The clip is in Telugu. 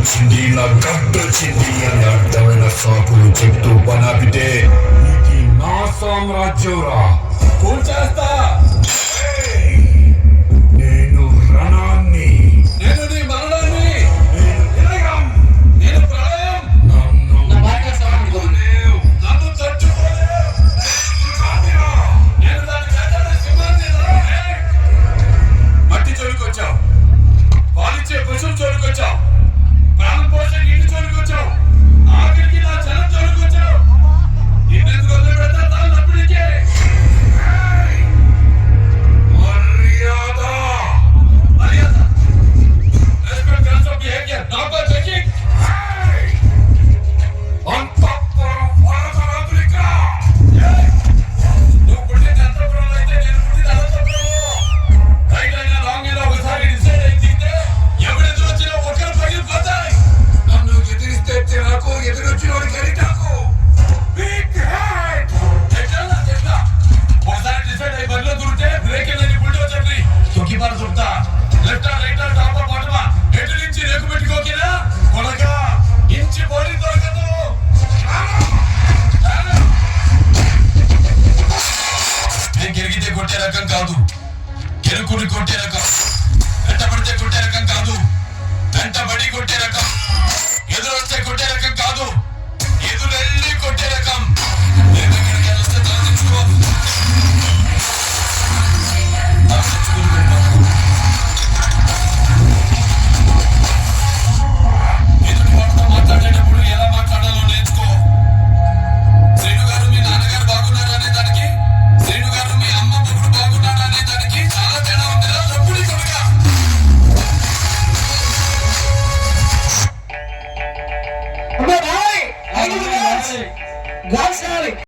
వచ్చింది నా గడ్డొచ్చింది అని అడ్డమైన సాకులు చెప్తూ పనాపితే ఇది నా సామ్రాజ్యం రా. కూల్చేస్తా. రకం కాదు. ఎరుకుని కొట్టే రకం.